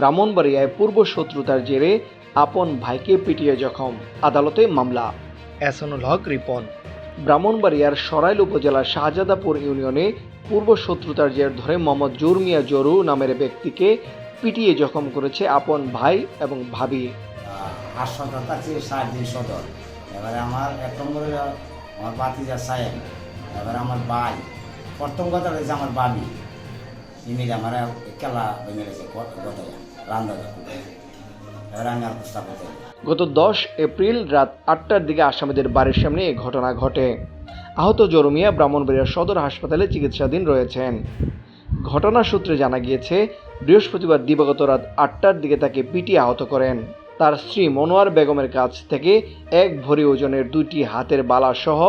ব্রাহ্মণবাড়িয়ায় পূর্ব শত্রুতার জেরে আপন ভাইকে পিটিয়ে জখম। আদালতে মামলা। এসনুল হক রিপন। ব্রাহ্মণবাড়িয়ার সরাইল উপজেলার শাহজাদাপুর ইউনিয়নে পূর্ব শত্রুতার জের ধরে মোহাম্মদ জোর মিয়া জরু নামের ব্যক্তিকে পিটিয়ে জখম করেছে আপন ভাই এবং ভাবি। হাসপাতাল আছে ষাট দিন সদর। এবারে আমার এক নম্বরে আমার বাতিজা সাহেব এবারে আমার ভাই। প্রথম কথা রয়েছে আমার বাবি ইমিল আমার খেলা ভেঙে গেছে গতয়া প্রস্তাব গত দশ এপ্রিল রাত আটটার দিকে আসামিদের বাড়ির সামনে এই ঘটনা ঘটে। আহত জরুমিয়া ব্রাহ্মণবাড়িয়ার সদর হাসপাতালে চিকিৎসাধীন রয়েছেন। ঘটনা সূত্রে জানা গিয়েছে, বৃহস্পতিবার দিবাগত রাত আটটার দিকে তাকে পিটিয়ে আহত করেন। তার স্ত্রী মনোয়ার বেগমের কাছ থেকে এক ভরি ওজনের দুটি হাতের বালা সহ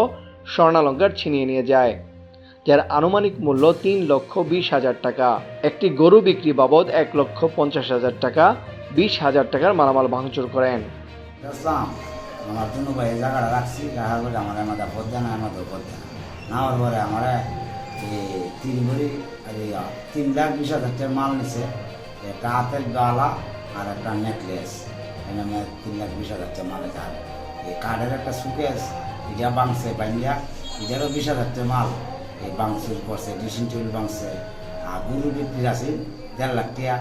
স্বর্ণালঙ্কার ছিনিয়ে নিয়ে যায়। যার আনুমানিক মূল্য তিন লক্ষ বিশ হাজার টাকা। একটি গরু বিক্রি বাবদ এক লক্ষ পঞ্চাশ হাজার টাকা বিশ হাজার টাকার মালামাল ভাঙচুর করেন। আমার না আমার তিন লাখ মাল একটা হাতের আর একটা নেকলেস। এখানে তিন লাখ বিশ হাজার মাল কাঠের একটা সুকেস বাংছে মাল। এই বাংসুর করছে ড্রেসিং টেবিল আর গরু বিক্রি আছে, দেড় লাখ টাকা।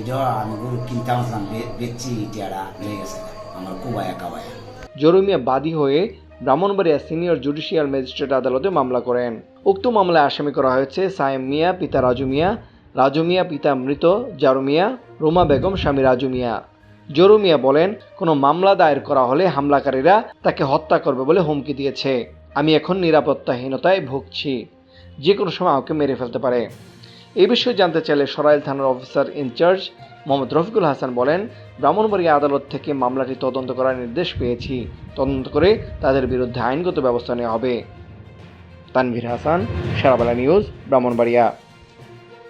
এটাও আমি গরু কিনতে আসলাম বেচছি, টিয়ারা নিয়ে গেছে। আমার কুবায়া কাবায়া জরুমিয়া বাদী হয়ে ব্রাহ্মণবাড়িয়া সিনিয়র জুডিশিয়াল ম্যাজিস্ট্রেট আদালতে মামলা করেন। উক্ত মামলায় আসামি করা হয়েছে সায়েম মিয়া, পিতা রাজু মিয়া রাজু মিয়া, পিতা মৃত জারু মিয়া, রোমা বেগম, স্বামী রাজু মিয়া। জরু মিয়া বলেন, কোনো মামলা দায়ের করা হলে হামলাকারীরা তাকে হত্যা করবে বলে হুমকি দিয়েছে। আমি এখন নিরাপত্তাহীনতায় ভুগছি। যে কোনো সময় আমাকে মেরে ফেলতে পারে। এই বিষয়ে জানতে চাইলে সরাইল থানার officer in charge Mohammad Rafiqul Hasan বলেন ব্রাহ্মণবাড়িয়া আদালত থেকে মামলাটি তদন্ত করার নির্দেশ পেয়েছি। তদন্ত করে তাদের বিরুদ্ধে আইনগত ব্যবস্থা নেওয়া হবে। তানভীর হাসান, সারাবেলা নিউজ, ব্রাহ্মণবাড়িয়া।